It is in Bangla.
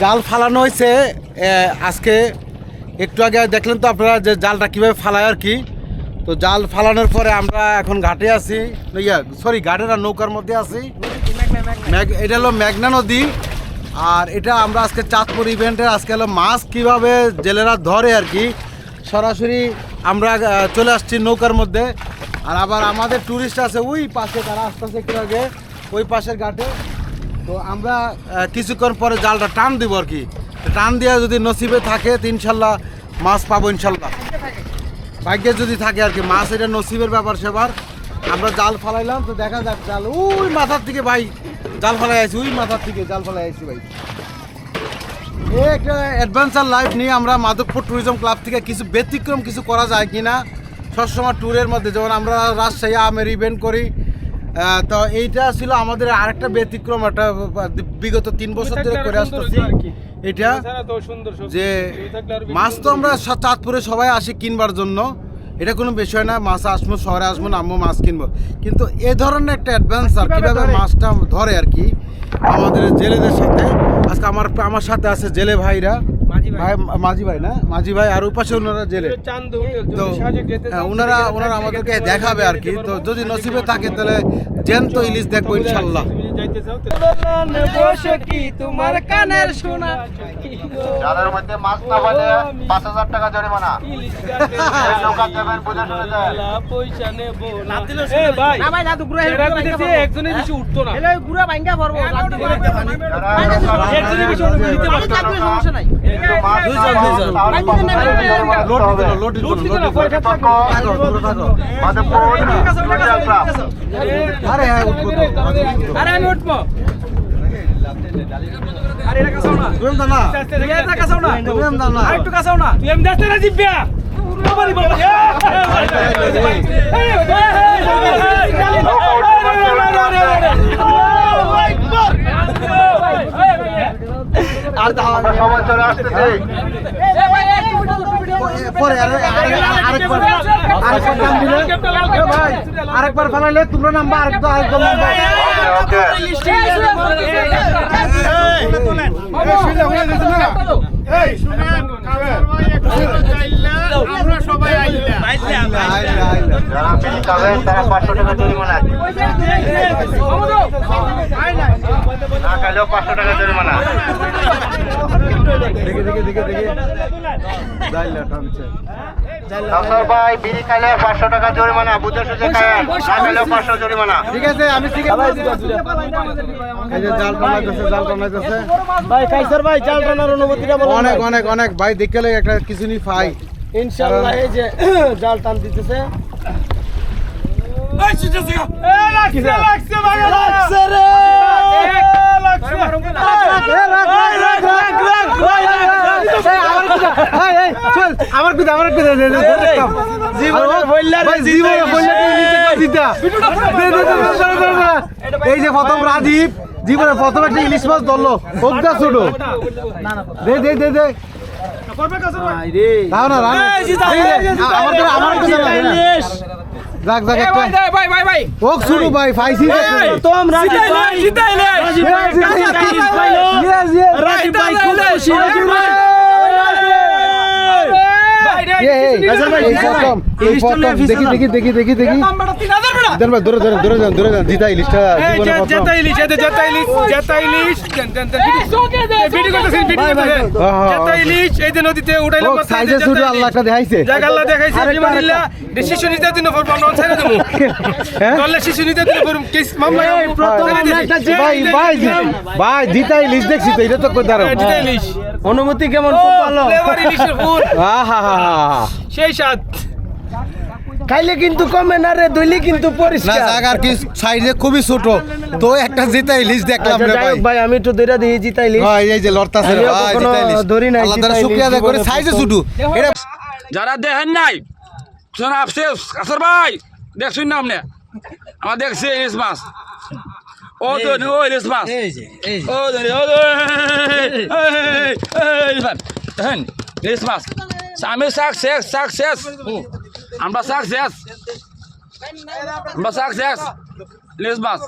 জাল ফালানো হয়েছে আজকে একটু আগে দেখলেন তো আপনারা যে জালটা কীভাবে ফালায় আর কি। তো জাল ফালানোর পরে আমরা এখন ঘাটে আছি ইয়া সরি ঘাটের আর নৌকার মধ্যে আছি। এটা হলো মেঘনা নদী, আর এটা আমরা আজকে চাঁদপুর ইভেন্টের আজকে হলো মাছ কীভাবে জেলেরা ধরে আর কি। সরাসরি আমরা চলে আসছি নৌকার মধ্যে, আর আবার আমাদের ট্যুরিস্ট আছে, ওই পাশে তারা আসতেছে একটু আগে, ওই পাশের ঘাটে। তো আমরা কিছুক্ষণ পরে জালটা টান দিব আর কি। টান দিয়ে যদি নসিবে থাকে, তো ইনশাল্লাহ মাছ পাবো ইনশাল্লাহ। ভাগ্যে যদি থাকে আর কি, মাছ এটা নসিবের ব্যাপার সেবার। আমরা জাল ফালাইলাম, তো দেখা যাক জাল। ওই মাথার থেকে ভাই, জাল ফালাই আছি ওই মাথার থেকে জাল ফালাই আছি ভাই। এ একটা অ্যাডভেঞ্চার লাইফ নিয়ে আমরা মাধবপুর ট্যুরিজম ক্লাব থেকে কিছু ব্যতিক্রম কিছু করা যায় কিনা, সবসময় ট্যুরের মধ্যে। যেমন আমরা রাজশাহী, আমের ইভেন্ট করি তো এইটা ছিল আমাদের আরেকটা ব্যতিক্রম একটা বিগত তিন বছর ধরে করে আসতেছি। এটা যে মাছ তো আমরা চাঁদপুরে সবাই আসি কিনবার জন্য। এটা কোনো বিষয় না মাছ আসব শহরে আসব না আম্মু মাছ কিনবো। কিন্তু এ ধরনের একটা অ্যাডভেঞ্চার কীভাবে মাছটা ধরে আর কি আমাদের জেলেদের সাথে। আজকে আমার আমার সাথে আছে জেলে ভাইরা। ভাই। মাঝি ভাই না? মাঝি ভাই আর উপাসে ওনারা জেলে। তো ওনারা ওনারা আমাদেরকে দেখাবে আর কি। তো যদি নসিবে থাকে তাহলে জ্যান্ত ইলিশ দেখব ইনশাল্লাহ বসে কি তোমার কানের শোনা যাদের মধ্যে মাছ না পাইলে পাঁচ হাজার টাকা জরিমানা নৌকা দেবেন বুঝে শুনে দেন পয়সা নেব না এ ভাই না ভাই না তো কইতেছে একজনের বেশি উঠতো না হেলে গুড়া ভাঙ্গা যারা একজনের বেশি নিতে পারতো সমস্যা নাই দুইজন, দুইজন। লোড হবে। লোড দিল লোড না, দিল পয়সা থাকো, থাকো, দূরে থাকো। Madhabpur tourism club. আরে হ্যাঁ। আরে আমি উঠবো। আরে এটা কাছাও না। তুই এমন না এটা কাছাও না। তুমি এমন না আরেকটু কাছাও না। তুই এম না জিব্বা বাবা আমরা সবাই চলে আসতেছি পরে আরে- আরে- আরেকবার আরেকবার নাম দিলে আরেকবার ফেলাইলে তোমরা নাম্বার আরেকবার আরেকবার নাম্বার ওকে যারা বিড়ি খাবেন তারা পাঁচশো টাকা জরিমানা না খাইলেও পাঁচশো টাকা জরিমানা দেখে দেখে দেখে দেখে যাইলা টানছে ডাক্তার ভাই বিড়ি খাইলে পাঁচশো টাকা জরিমানা বুঝে সুঝে খায়েন না খাইলেও পাঁচশো জরিমানা ঠিক আছে আমি ঠিক আছে এই যে জাল টানাইতেছে জাল টানাইতেছে ভাই কাইসার ভাই জাল টানার অনুভূতিটা অনেক অনেক অনেক। ভাই দেখলে একটা কিছু নি পাই ইনশাআল্লাহ এই যে জাল টান দিতেছে আমার। এই যে প্রথম রাজীব জীবনে প্রথম একটা ইলিশ মাছ ধরলো ছোট দে দে দে দে দাও না আমার তো যাক যাক একটা। ভাই ভাই ভাই ওক শুরু ভাই ফাইসি প্রথম রাজীব ভাই। জিতাইলে রাজীব ভাই ভাই খুব খুশি। রাজীব ভাই। দেখি দেখি দেখি দেখি দেখি দেন ভাই ধরে ধরে ধরে যান ধরে যান জিতা ইলিশটা জীবনে প্রথম হ্যাঁ, হ্যাঁ। নদীতে উঠাইলে সাইজে আল্লাহ দেখাইছে শিশু নিতে দিন ফর আমরা ছেড়ে দেবো হ্যাঁ দলে শিশু নিতে দিন ফর কেস মামলা এই প্রথম আমরা একটা যে- ভাই ভাই ভাই জিতা ইলিশ দেখছি তো এটা তো কই দাঁড়াও জিতা ইলিশ অনুভূতি কেমন? খুব ভালো। সেই স্বাদ। খাইলে কিন্তু কমে না রে দইলে কিন্তু পরিষ্কার। না জায়গার কি সাইজে খুবই ছোট। তো একটা জিতা ইলিশ দেখলাম আচ্ছা, রে ভাই। ভাই আমি একটু দইরা দিই জিতাইলি ভাই এই যে লড়তাছে রে ভাই কখনো জিতা ইলিশ। ধরি নাই আল্লাহ জিতা তাআলা শুকরিয়া আদায় করে সাইজে ছোট। এটা যারা দেখেন নাই শোনা আফসেস কাসর ভাই দেখছুন না আপনি? আমার দেখছি ইলিশ মাছ। ও তো ও ইলিশ মাছ ও তো ও তো ইলিশ মাছ দেখেন ইলিশ মাছ আমি শেষ আমরা শেষ আমরা সাকসেস ইলিশ মাছ